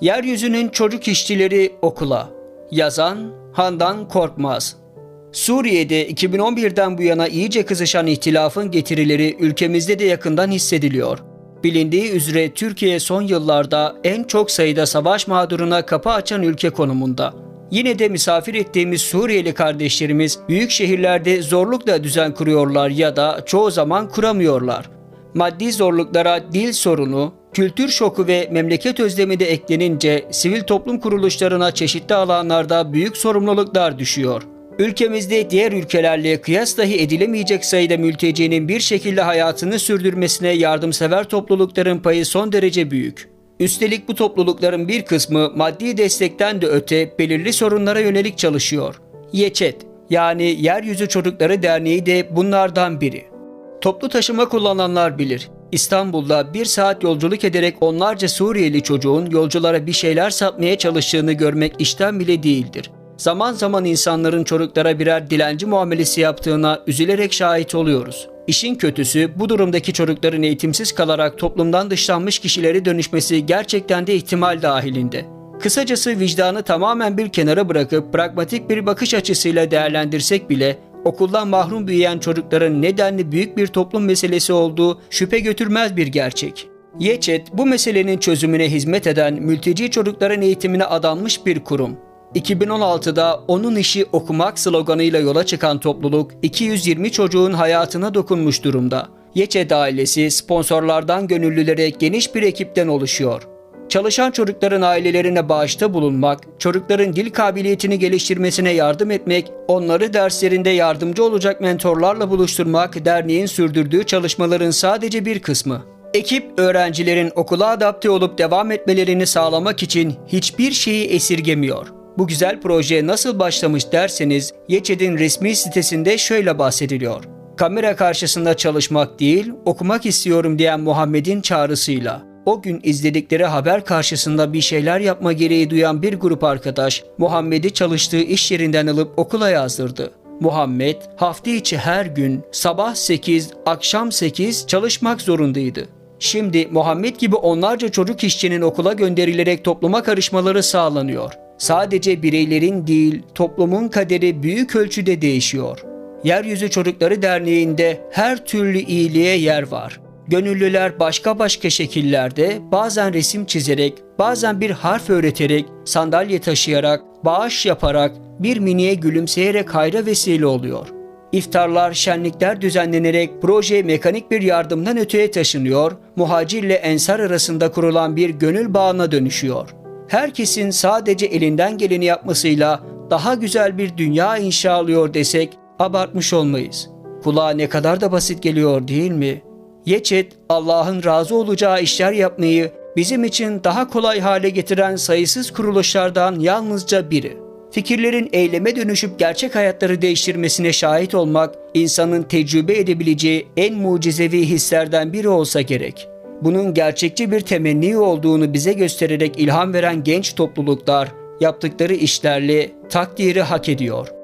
Yeryüzünün çocuk işçileri okula. Yazan Handan Korkmaz. Suriye'de 2011'den bu yana iyice kızışan ihtilafın getirileri ülkemizde de yakından hissediliyor. Bilindiği üzere Türkiye son yıllarda en çok sayıda savaş mağduruna kapı açan ülke konumunda. Yine de misafir ettiğimiz Suriyeli kardeşlerimiz büyük şehirlerde zorlukla düzen kuruyorlar ya da çoğu zaman kuramıyorlar. Maddi zorluklara dil sorunu, kültür şoku ve memleket özlemi de eklenince sivil toplum kuruluşlarına çeşitli alanlarda büyük sorumluluklar düşüyor. Ülkemizde diğer ülkelerle kıyas dahi edilemeyecek sayıda mültecinin bir şekilde hayatını sürdürmesine yardımsever toplulukların payı son derece büyük. Üstelik bu toplulukların bir kısmı maddi destekten de öte belirli sorunlara yönelik çalışıyor. YEÇET yani Yeryüzü Çocukları Derneği de bunlardan biri. Toplu taşıma kullananlar bilir. İstanbul'da bir saat yolculuk ederek onlarca Suriyeli çocuğun yolculara bir şeyler satmaya çalıştığını görmek işten bile değildir. Zaman zaman insanların çocuklara birer dilenci muamelesi yaptığına üzülerek şahit oluyoruz. İşin kötüsü bu durumdaki çocukların eğitimsiz kalarak toplumdan dışlanmış kişileri dönüşmesi gerçekten de ihtimal dahilinde. Kısacası vicdanı tamamen bir kenara bırakıp pragmatik bir bakış açısıyla değerlendirsek bile okuldan mahrum büyüyen çocukların nedenli büyük bir toplum meselesi olduğu şüphe götürmez bir gerçek. YEÇET bu meselenin çözümüne hizmet eden mülteci çocukların eğitimine adanmış bir kurum. 2016'da onun işi okumak sloganıyla yola çıkan topluluk 220 çocuğun hayatına dokunmuş durumda. YEÇET ailesi sponsorlardan gönüllülere geniş bir ekipten oluşuyor. Çalışan çocukların ailelerine bağışta bulunmak, çocukların dil kabiliyetini geliştirmesine yardım etmek, onları derslerinde yardımcı olacak mentorlarla buluşturmak derneğin sürdürdüğü çalışmaların sadece bir kısmı. Ekip öğrencilerin okula adapte olup devam etmelerini sağlamak için hiçbir şeyi esirgemiyor. Bu güzel proje nasıl başlamış derseniz Yeçed'in resmi sitesinde şöyle bahsediliyor. Kamera karşısında çalışmak değil, okumak istiyorum diyen Muhammed'in çağrısıyla o gün izledikleri haber karşısında bir şeyler yapma gereği duyan bir grup arkadaş Muhammed'i çalıştığı iş yerinden alıp okula yazdırdı. Muhammed hafta içi her gün sabah 8, akşam 8 çalışmak zorundaydı. Şimdi Muhammed gibi onlarca çocuk işçinin okula gönderilerek topluma karışmaları sağlanıyor. Sadece bireylerin değil, toplumun kaderi büyük ölçüde değişiyor. Yeryüzü Çocukları Derneği'nde her türlü iyiliğe yer var. Gönüllüler başka başka şekillerde bazen resim çizerek, bazen bir harf öğreterek, sandalye taşıyarak, bağış yaparak, bir miniye gülümseyerek hayra vesile oluyor. İftarlar, şenlikler düzenlenerek proje mekanik bir yardımdan öteye taşınıyor, muhacirle ensar arasında kurulan bir gönül bağına dönüşüyor. Herkesin sadece elinden geleni yapmasıyla daha güzel bir dünya inşa alıyor desek abartmış olmayız. Kulağa ne kadar da basit geliyor değil mi?'' Yeçet, Allah'ın razı olacağı işler yapmayı bizim için daha kolay hale getiren sayısız kuruluşlardan yalnızca biri. Fikirlerin eyleme dönüşüp gerçek hayatları değiştirmesine şahit olmak, insanın tecrübe edebileceği en mucizevi hislerden biri olsa gerek. Bunun gerçekçi bir temenni olduğunu bize göstererek ilham veren genç topluluklar, yaptıkları işlerle takdiri hak ediyor.''